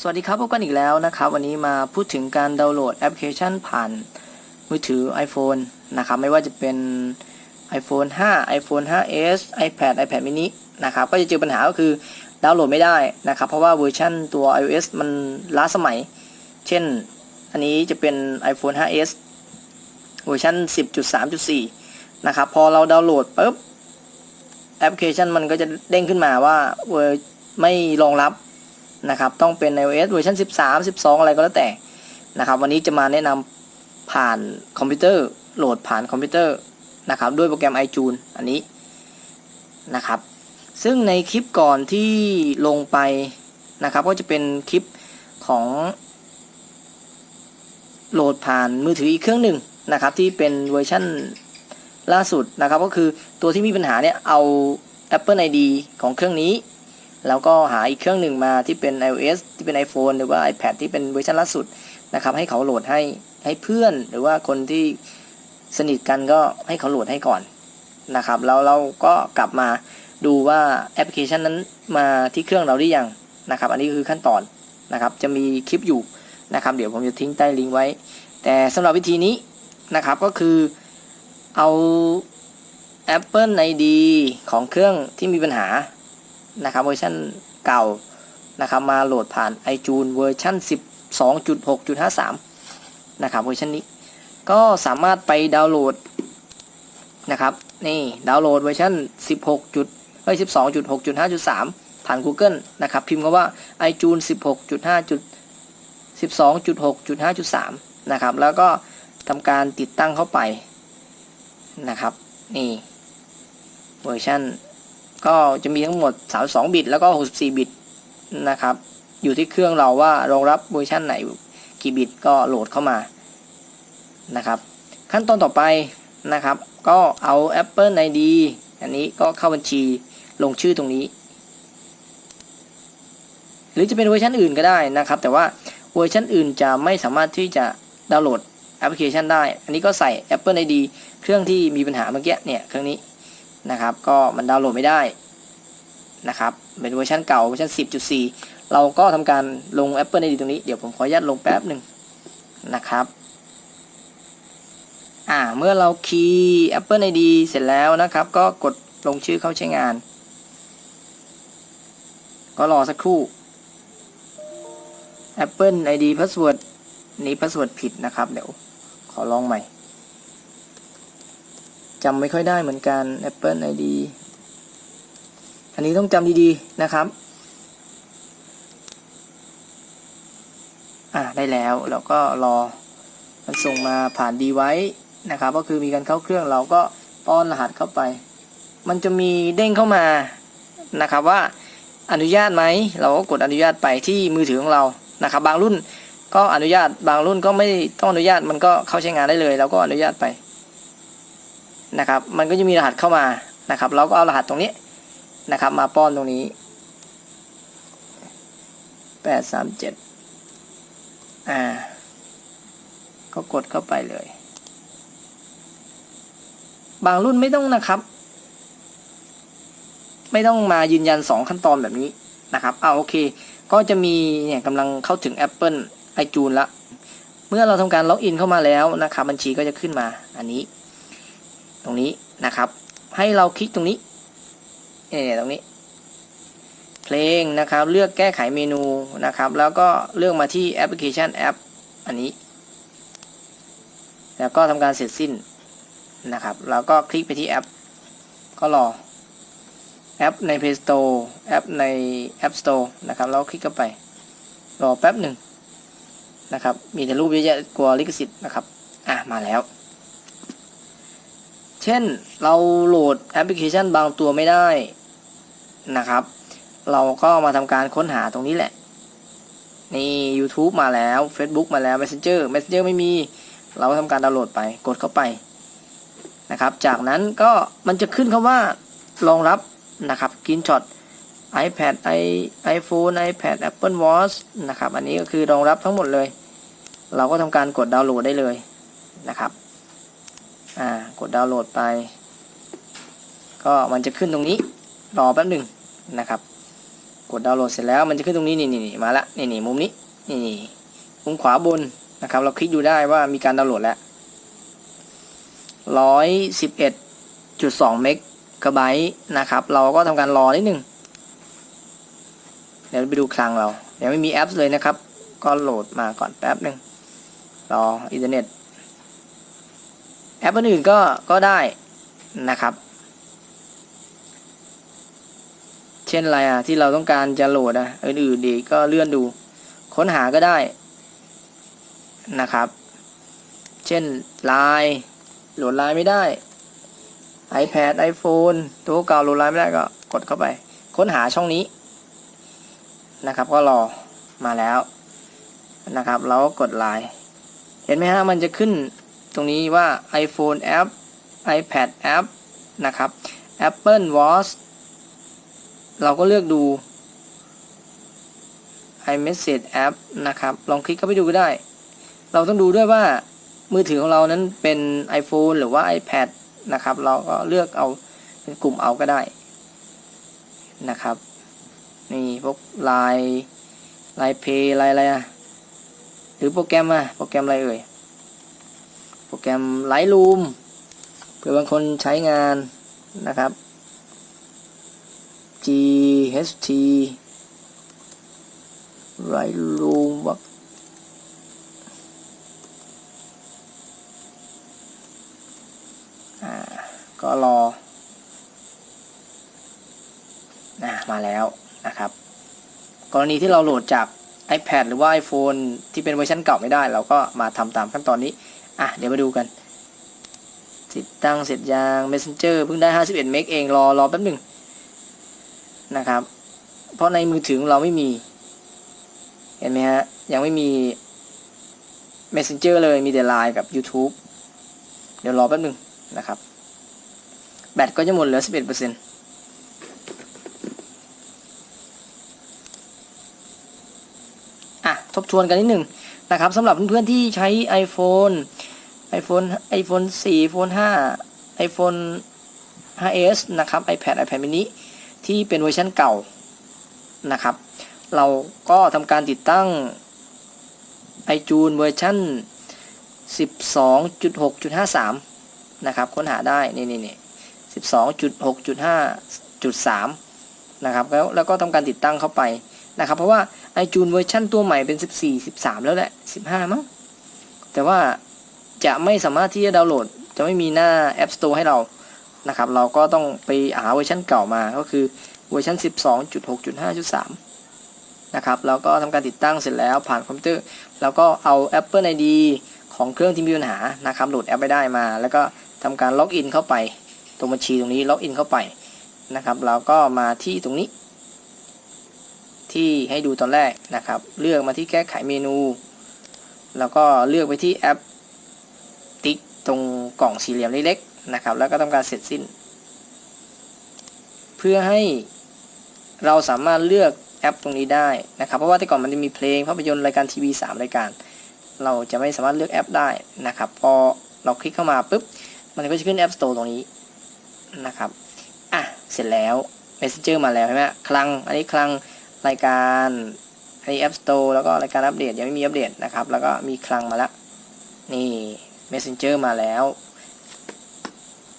สวัสดีครับพบกันอีกแล้วนะครับวันนี้มาพูดถึงการดาวน์โหลดแอปพลิเคชันผ่านมือถือ iPhone นะครับไม่ว่าจะเป็น iPhone 5 iPhone 5s iPad iPad mini นะครับก็จะเจอปัญหาก็คือดาวน์โหลดไม่ได้นะครับเพราะว่าเวอร์ชันตัว iOS มันล้าสมัย เช่นอันนี้จะเป็น iPhone 5s เวอร์ชัน10.3.4 นะครับพอเราดาวน์โหลดปุ๊บแอปพลิเคชันมันก็จะเด้งขึ้นมาว่าเวอร์ไม่รองรับ นะครับต้องเป็น iOS เวอร์ชัน13 12 อะไรก็แล้วแต่นะครับวันนี้จะมาแนะนำผ่านคอมพิวเตอร์โหลดผ่านคอมพิวเตอร์นะครับด้วยโปรแกรม iTunes อันนี้นะครับซึ่งในคลิปก่อนที่ลงไปนะครับก็จะเป็นคลิปของโหลดผ่านมือถืออีกเครื่องหนึ่งนะครับที่เป็นเวอร์ชันล่าสุดนะครับก็คือตัวที่มีปัญหาเนี่ยเอา Apple ID ของเครื่องนี้ แล้วก็หาอีกเครื่องหนึ่งมาที่เป็น iOS ที่เป็น iPhone หรือว่า iPad ที่เป็นเวอร์ชันล่าสุดนะครับ ให้เขาโหลดให้ให้เพื่อนหรือว่าคนที่สนิทกันก็ให้เขาโหลดให้ก่อนนะครับแล้วเราก็กลับมาดูว่าแอปพลิเคชันนั้นมาที่เครื่องเราได้ยังนะครับ อันนี้คือขั้นตอนนะครับ จะมีคลิปอยู่นะครับ เดี๋ยวผมจะทิ้งใต้ลิงก์ไว้ แต่สำหรับวิธีนี้นะครับก็คือเอา Apple ID ของเครื่องที่มีปัญหา นะครับเวอร์ชันเก่านะครับมาโหลดผ่าน iTunes เวอร์ชัน12.6.53 นะครับเวอร์ชันนี้ ก็สามารถไปดาวน์โหลดนะครับนี่ดาวน์โหลดเวอร์ชัน16จุดเอ้ย12.6.5.3 ผ่าน Google นะครับพิมพ์คำว่า iTunes 16.5.12.6.5.3 นะครับแล้วก็ทำการติดตั้งเข้าไปนะครับนี่เวอร์ชัน ก็จะมีทั้งหมด 32 บิต แล้วก็ 64 บิตนะครับ อยู่ที่เครื่องเราว่ารองรับเวอร์ชันไหนกี่บิตก็โหลดเข้ามานะครับ ขั้นตอนต่อไปนะครับ ก็เอา Apple ID อันนี้ก็เข้าบัญชีลงชื่อตรงนี้ หรือจะเป็นเวอร์ชันอื่นก็ได้นะครับ แต่ว่าเวอร์ชันอื่นจะไม่สามารถที่จะดาวน์โหลดแอปพลิเคชันได้ อันนี้ก็ใส่ Apple ID เครื่องที่มีปัญหาเมื่อกี้เนี่ยเครื่องนี้ นะครับ ก็มันดาวน์โหลดไม่ได้นะครับ เป็นเวอร์ชันเก่าเวอร์ชัน10.4 เราก็ทำการลง Apple ID ตรงนี้ เดี๋ยวผมขออนุญาตลงแป๊บหนึ่งนะครับ อ่า เมื่อเราคีย์ Apple ID เสร็จแล้วนะครับ ก็กดลงชื่อเข้าใช้งาน ก็รอสักครู่ Apple ID Password นี้ Password ผิดนะครับ เดี๋ยวขอลองใหม่ จำไม่ค่อยได้เหมือนกัน Apple ID อันนี้ต้องจำดีๆนะครับ อ่าได้แล้วแล้วก็รอมันส่งมาผ่านดีไว้นะครับ ก็คือมีการเข้าเครื่องเราก็ป้อนรหัสเข้าไป มันจะมีเด้งเข้ามานะครับว่าอนุญาตไหม เราก็กดอนุญาตไปที่มือถือของเรานะครับ บางรุ่นก็อนุญาตบางรุ่นก็ไม่ต้องอนุญาตมันก็เข้าใช้งานได้เลยเราก็อนุญาตไป นะครับมันก็จะมีรหัสเข้ามานะครับเราก็เอารหัสตรงนี้นะครับมาป้อนตรงนี้แปดสามเจ็ดอ่าก็กดเข้าไปเลย บางรุ่นไม่ต้องนะครับ ไม่ต้องมายืนยันสองขั้นตอนแบบนี้นะครับเอาโอเค ก็จะมีเนี่ยกำลังเข้าถึง Apple iTunes ละ เมื่อเราทำการล็อกอินเข้ามาแล้วนะครับบัญชีก็จะขึ้นมาอันนี้ ตรงนี้นะครับ ให้เราคลิกตรงนี้เนี่ยตรงนี้ เพลงนะครับ เลือกแก้ไขเมนูนะครับ แล้วก็เลือกมาที่แอปพลิเคชันแอปอันนี้ แล้วก็ทำการเสร็จสิ้นนะครับ แล้วก็คลิกไปที่แอป ก็รอแอปใน Play Store แอปใน App Store นะครับแล้วคลิกเข้าไป รอแป๊บหนึ่งนะครับ มีแต่รูปเยอะแยะกลัวลิขสิทธิ์นะครับ อะ มาแล้ว ช่นเราโหลดแอปพลิเคชันบางตัวไม่ได้นะครับ เราก็มาทำการค้นหาตรงนี้แหละ นี่ YouTube มาแล้ว Facebook มาแล้ว Messenger Messenger ไม่มี เราก็ทำการดาวน์โหลดไปกดเข้าไปนะครับ จากนั้นก็มันจะขึ้นคำว่ารองรับนะครับกินช็อต iPad i iPhone iPad Apple Watch นะครับ อันนี้ก็คือรองรับทั้งหมดเลย เราก็ทำการกดดาวน์โหลดได้เลยนะครับ อ่ากดดาวน์โหลดไป ก็มันจะขึ้นตรงนี้รอแป๊บหนึ่งนะครับ กดดาวน์โหลดเสร็จแล้วมันจะขึ้นตรงนี้นี่นี่มาละนี่นี่มุมนี้นี่นี่มุมขวาบนนะครับ เราคลิกดูได้ว่ามีการดาวน์โหลดแล้วร้อยสิบเอ็ดจุดสองเมกะไบต์นะครับ เราก็ทำการรอนิดหนึ่งเดี๋ยวไปดูคลังเรา ยังไม่มีแอปเลยนะครับ ก็โหลดมาก่อนแป๊บหนึ่งรออินเทอร์เน็ต แอปอื่นก็ก็ได้นะครับ เช่นอะไรอะที่เราต้องการจะโหลดอะอื่นๆดีกก็เลื่อนดู ค้นหาก็ได้นะครับ เช่น Line โหลด Line ไม่ได้ iPad iPhone ตัวเก่าโหลด Line ไม่ได้ก็กดเข้าไป ค้นหาช่องนี้นะครับ ก็รอมาแล้วนะครับ เราก็กด Line เห็นไหมฮะมันจะขึ้น ตรงนี้ว่า iPhone App iPad App นะครับ Apple Watch เราก็เลือกดู iMessage App นะครับ ลองคลิกเข้าไปดูก็ได้ เราต้องดูด้วยว่ามือถือของเรานั้นเป็น iPhone หรือว่า iPad นะครับ เราก็เลือกเอาเป็นกลุ่มเอาก็ได้นะครับ นี่พวก Line Line Pay ไลน์อะไรอะหรือโปรแกรมอะโปรแกรมอะไรเอ่ย โปรแกรม Lightroom เผื่อบางคนใช้งานนะครับ GHT Lightroom วักก็รอนะมาแล้วนะครับ กรณีที่เราโหลดจาก iPad หรือว่า iPhone ที่เป็นเวอร์ชันเก่าไม่ได้ เราก็มาทำตามขั้นตอนนี้ อะเดี๋ยวมาดูกัน ติดตั้งเสร็จยัง Messenger เพิ่งได้ 51 เมกเองรอรอแป๊บหนึ่งนะครับ เพราะในมือถือเราไม่มี เห็นไหมฮะ ยังไม่มี Messenger เลยมีแต่ Line กับ YouTube เดี๋ยวรอแป๊บหนึ่งนะครับ แบตก็จะหมดเหลือ 11%อะ ทบทวนกันนิดหนึ่งนะครับสำหรับเพื่อนๆที่ใช้ iPhone iPhone iPhone 4 iPhone 5 iPhone 5s นะครับ iPad iPad mini ที่เป็นเวอร์ชันเก่านะครับ เราก็ทำการติดตั้ง iTunes เวอร์ชัน12.6.53 นะครับ ค้นหาได้ นี่นี่นี่12.6.5.3 นะครับ แล้วแล้วก็ทำการติดตั้งเข้าไปนะครับ เพราะว่า iTunes เวอร์ชันตัวใหม่เป็น 14 13 แล้วแหละ 15 มั้ง แต่ว่า จะไม่สามารถที่จะดาวน์โหลด จะไม่มีหน้า App Store ให้เรานะครับ เราก็ต้องไปหาเวอร์ชันเก่ามาก็คือเวอร์ชัน 12.6.5.3 นะครับแล้วก็ทำการติดตั้งเสร็จแล้วผ่านคอมพิวเตอร์ แล้วก็เอา Apple ID ของเครื่องที่มีปัญหานะครับโหลดแอปไปได้มา แล้วก็ทำการล็อกอินเข้าไป ตรงบัญชีตรงนี้ล็อกอินเข้าไปนะครับเราก็มาที่ตรงนี้ ที่ให้ดูตอนแรกนะครับ เลือกมาที่แก้ไขเมนู แล้วก็เลือกไปที่แอป ติ๊กตรงกล่องสี่เหลี่ยมเล็กๆนะครับ แล้วก็ทำการเสร็จสิ้น เพื่อให้เราสามารถเลือกแอปตรงนี้ได้นะครับ เพราะว่าแต่ก่อนมันจะมีเพลงภาพยนตร์รายการทีวี3รายการ เราจะไม่สามารถเลือกแอปได้นะครับ พอเราคลิกเข้ามาปุ๊บ มันก็จะขึ้น App Store ตรงนี้นะครับ อะ เสร็จแล้ว Messenger มาแล้วใช่ไหมคลัง อันนี้คลังรายการอันนี้ App Store แล้วก็รายการอัปเดตยังไม่มีอัปเดตนะครับ แล้วก็มีคลังมาแล้วนี่ Messenger มาแล้ว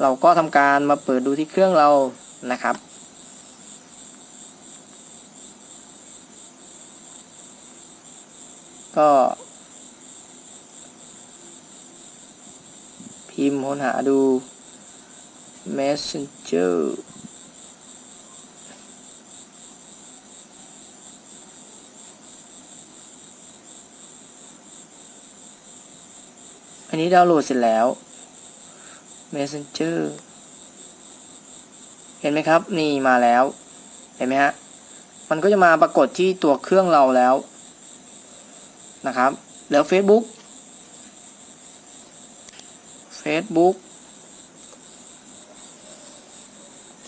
เราก็ทำการมาเปิดดูที่เครื่องเรานะครับ ก็ พิมพ์ค้นหาดู Messenger นี้ดาวน์โหลดเสร็จแล้ว Messenger เห็นไหมครับ นี่มาแล้ว เห็นไหมฮะ มันก็จะมาปรากฏที่ตัวเครื่องเราแล้วนะครับ แล้ว Facebook Facebook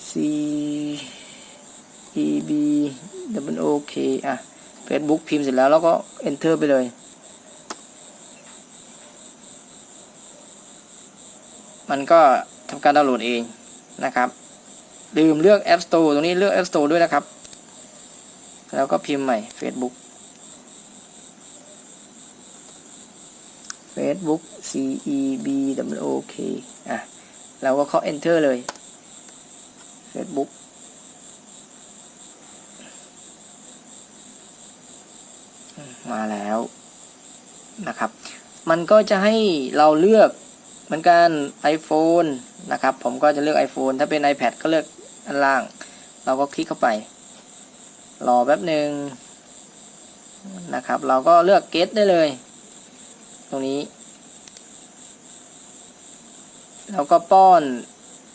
C E B W O K อะ Facebook พิมพ์เสร็จแล้วแล้วก็ Enter ไปเลย มันก็ทำการดาวน์โหลดเองนะครับ ลืมเลือก App Store ตรงนี้เลือก App Store ด้วยนะครับ แล้วก็พิมพ์ใหม่ Facebook Facebook C E B W O K อะเราก็เคาะ enter เลย Facebook มาแล้วนะครับ มันก็จะให้เราเลือก เหมือนกัน iPhone นะครับ ผมก็จะเลือก iPhone ถ้าเป็น iPad ก็เลือกอันล่าง เราก็คลิกเข้าไป รอแป๊บหนึ่งนะครับ เราก็เลือก get ได้เลย ตรงนี้ แล้วก็ป้อน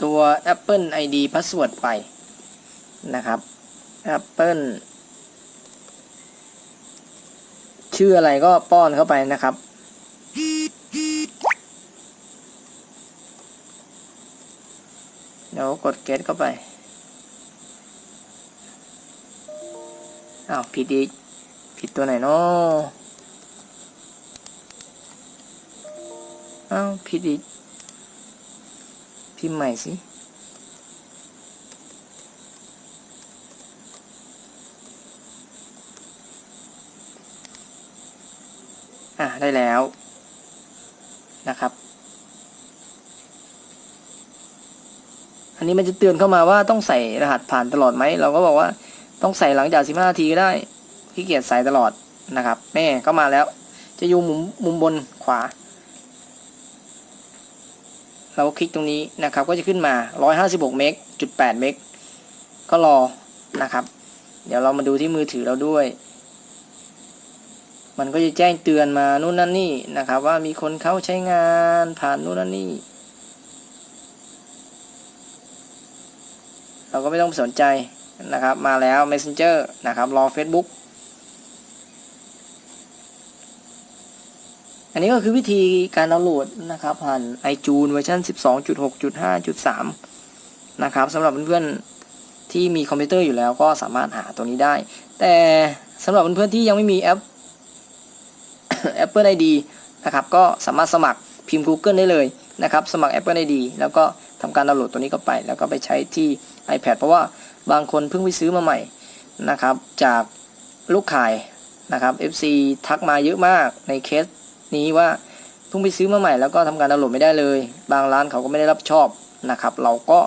ตัว Apple ID Password ไปนะครับ Apple ชื่ออะไรก็ป้อนเข้าไปนะครับ เดี๋ยวกด get เข้าไปอ้าวผิดอีกผิดตัวไหนเนาะอ้าวผิดอีกพิมพ์ใหม่สิอะได้แล้วนะครับ อันนี้มันจะเตือนเข้ามาว่าต้องใส่รหัสผ่านตลอดไหม เราก็บอกว่าต้องใส่หลังจาก 15 นาทีก็ได้ขี้เกียจใส่ตลอดนะครับแม่ก็มาแล้ว จะอยู่มุมมุมบนขวา เราก็คลิกตรงนี้นะครับ ก็จะขึ้นมา 156 เมกจุด8เมกก็รอนะครับ เดี๋ยวเรามาดูที่มือถือเราด้วย มันก็จะแจ้งเตือนมานู่นนั่นนี่นะครับ ว่ามีคนเข้าใช้งานผ่านนู่นนั่นนี่ เราก็ไม่ต้องสนใจนะครับ มาแล้ว Messenger นะครับ รอ Facebook อันนี้ก็คือวิธีการดาวน์โหลดนะครับ ผ่าน iTunes เวอร์ชัน12.6.5.3 นะครับสำหรับเพื่อนๆที่มีคอมพิวเตอร์อยู่แล้วก็สามารถหาตัวนี้ได้ แต่สำหรับเพื่อนๆที่ยังไม่มีแอป Apple ID นะครับ ก็สามารถสมัครพิมพ์ Google ได้เลยนะครับ สมัคร Apple ID แล้วก็ทำการดาวน์โหลดตัวนี้เข้าไป แล้วก็ไปใช้ที่ iPad เพราะว่าบางคนเพิ่งไปซื้อมาใหม่นะครับ จากลูกขายนะครับ FC ทักมาเยอะมากในเคสนี้ว่าเพิ่งไปซื้อมาใหม่แล้วก็ทำการดาวน์โหลดไม่ได้เลย บางร้านเขาก็ไม่ได้รับชอบนะครับ เราก็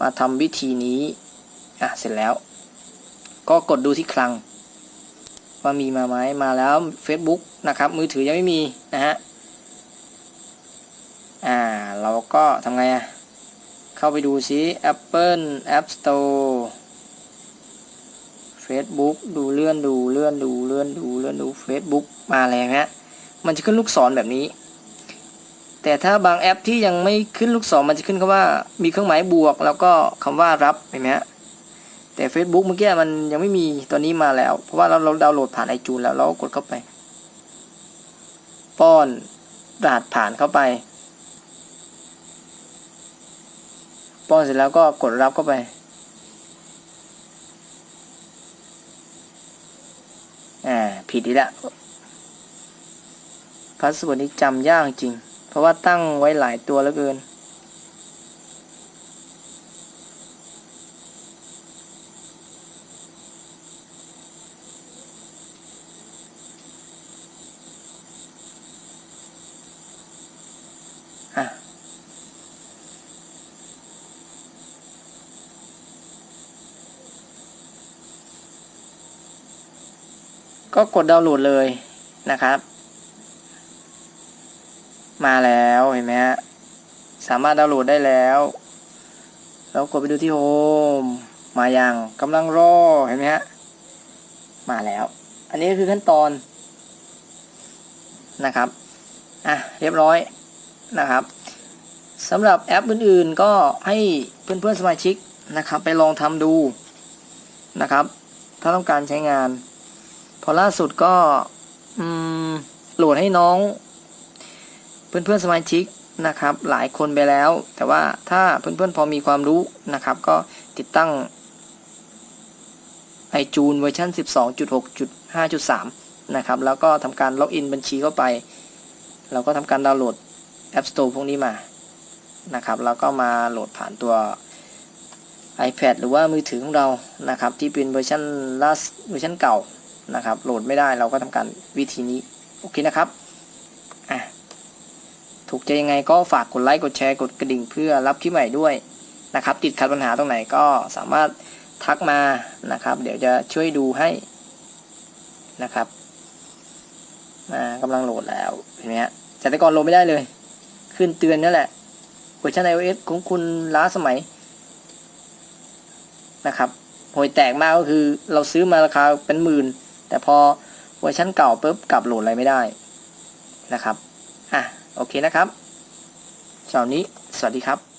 มาทำวิธีนี้อะเสร็จแล้ว ก็กดดูที่คลัง ว่ามีมาไหมมาแล้ว Facebook นะครับ มือถือยังไม่มีนะฮะอ่า เราก็ทำไงอะ เข้าไปดูซิ Apple App Store Facebook ดูเลื่อนดูเลื่อนดูเลื่อนดูเลื่อนดู Facebook มาแล้วฮะมันจะขึ้นลูกศรแบบนี้ แต่ถ้าบางแอปที่ยังไม่ขึ้นลูกศรมันจะขึ้นคำว่ามีเครื่องหมายบวก แล้วก็คำว่ารับเห็นไหมฮะแต่ Facebook เมื่อกี้มันยังไม่มีตัวนี้มาแล้ว เพราะว่าเราเราดาวน์โหลดผ่านไอจูนแล้วเราก็กดเข้าไป ป้อนรหัสผ่านเข้าไป ป้อนเสร็จแล้วก็กดรับเข้าไปอ่าผิดอีกแล้วพาสเวิร์ดนี้จำยากจริง เพราะว่าตั้งไว้หลายตัวแล้วเกิน ก็กดดาวน์โหลดเลยนะครับ มาแล้วเห็นไหมฮะสามารถดาวน์โหลดได้แล้วแล้วกดไปดูที่โฮมมาอย่างกำลังรอเห็นไหมฮะมาแล้ว อันนี้คือขั้นตอนนะครับอะเรียบร้อยนะครับสำหรับแอปอื่นๆก็ให้เพื่อนๆสมาชิกนะครับ ไปลองทำดูนะครับ ถ้าต้องการใช้งาน พอล่าสุดก็โหลดให้น้อง เพื่อนๆสมาชิกนะครับ หลายคนไปแล้ว แต่ว่าถ้าเพื่อนๆพอมีความรู้นะครับ ก็ติดตั้ง iTunes เวอร์ชัน12.6.5.3 นะครับ แล้วก็ทำการล็อกอินบัญชีเข้าไป เราก็ทำการดาวน์โหลด App Store พวกนี้มานะครับ แล้วก็มาโหลดผ่านตัว iPad หรือว่ามือถือของเรานะครับ ที่เป็นเวอร์ชันล่าสเวอร์ชันเก่า นะครับ โหลดไม่ได้เราก็ทำการวิธีนี้ โอเคนะครับอะถูกใจยังไงก็ฝากกดไลค์กดแชร์กดกระดิ่งเพื่อรับคลิปใหม่ด้วยนะครับ ติดขัดปัญหาตรงไหนก็สามารถทักมานะครับ เดี๋ยวจะช่วยดูให้นะครับมากำลังโหลดแล้วเห็นไหมฮะจากแต่ก่อนโหลดไม่ได้เลย ขึ้นเตือนนั่นแหละเวอร์ชัน iOS ของคุณล้าสมัยนะครับห่วยแตกมากก็คือเราซื้อมาราคาเป็นหมื่น แต่พอเวอร์ชันเก่าปุ๊บกลับโหลดอะไรไม่ได้นะครับ อะ โอเคนะครับสำหรับนี้ สวัสดีครับ